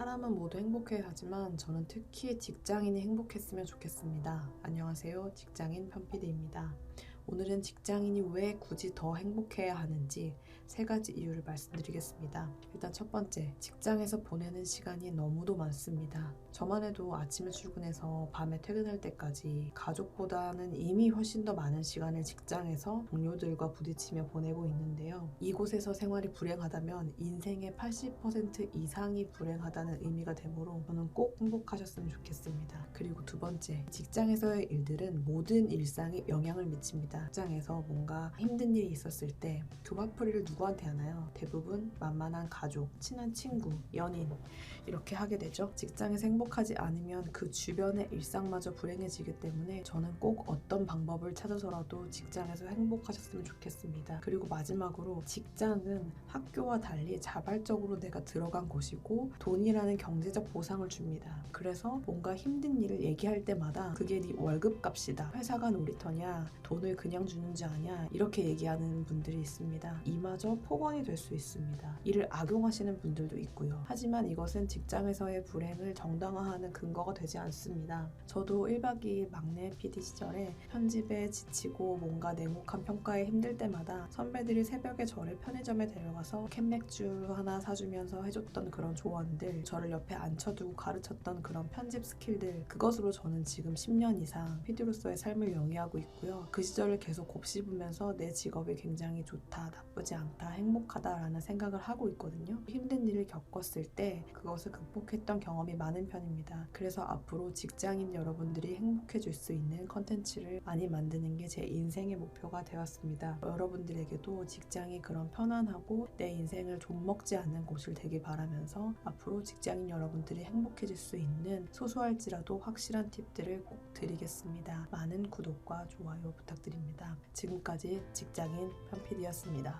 사람은 모두 행복해야 하지만 저는 특히 직장인이 행복했으면 좋겠습니다. 안녕하세요. 직장인 편피디입니다. 오늘은 직장인이 왜 굳이 더 행복해야 하는지 세 가지 이유를 말씀드리겠습니다. 일단 첫 번째, 직장에서 보내는 시간이 너무도 많습니다. 저만 해도 아침에 출근해서 밤에 퇴근할 때까지 가족보다는 이미 훨씬 더 많은 시간을 직장에서 동료들과 부딪히며 보내고 있는데요. 이곳에서 생활이 불행하다면 인생의 80% 이상이 불행하다는 의미가 되므로 저는 꼭 행복하셨으면 좋겠습니다. 그리고 두 번째, 직장에서의 일들은 모든 일상에 영향을 미칩니다. 직장에서 뭔가 힘든 일이 있었을 때 교화풀이를 누구 한테 하나요? 대부분 만만한 가족, 친한 친구, 연인 이렇게 하게 되죠. 직장에서 행복하지 않으면 그 주변의 일상마저 불행해지기 때문에 저는 꼭 어떤 방법을 찾아서라도 직장에서 행복하셨으면 좋겠습니다. 그리고 마지막으로 직장은 학교와 달리 자발적으로 내가 들어간 곳이고 돈이라는 경제적 보상을 줍니다. 그래서 뭔가 힘든 일을 얘기할 때마다 그게 네 월급 값이다. 회사가 놀이터냐? 돈을 그냥 주는지 아냐? 이렇게 얘기하는 분들이 있습니다. 이마저 폭언이 될 수 있습니다. 이를 악용하시는 분들도 있고요. 하지만 이것은 직장에서의 불행을 정당화하는 근거가 되지 않습니다. 저도 1박 2일 막내 PD 시절에 편집에 지치고 뭔가 냉혹한 평가에 힘들 때마다 선배들이 새벽에 저를 편의점에 데려가서 캔맥주 하나 사주면서 해줬던 그런 조언들, 저를 옆에 앉혀두고 가르쳤던 그런 편집 스킬들, 그것으로 저는 지금 10년 이상 PD로서의 삶을 영위하고 있고요. 그 시절을 계속 곱씹으면서 내 직업이 굉장히 좋다, 나쁘지 않다, 행복하다라는 생각을 하고 있거든요. 힘든 일을 겪었을 때 그것을 극복했던 경험이 많은 편입니다. 그래서 앞으로 직장인 여러분들이 행복해질 수 있는 컨텐츠를 많이 만드는 게 제 인생의 목표가 되었습니다. 여러분들에게도 직장이 그런 편안하고 내 인생을 좀먹지 않는 곳을 되길 바라면서 앞으로 직장인 여러분들이 행복해질 수 있는 소소할지라도 확실한 팁들을 꼭 드리겠습니다. 많은 구독과 좋아요 부탁드립니다. 지금까지 직장인 편PD였습니다.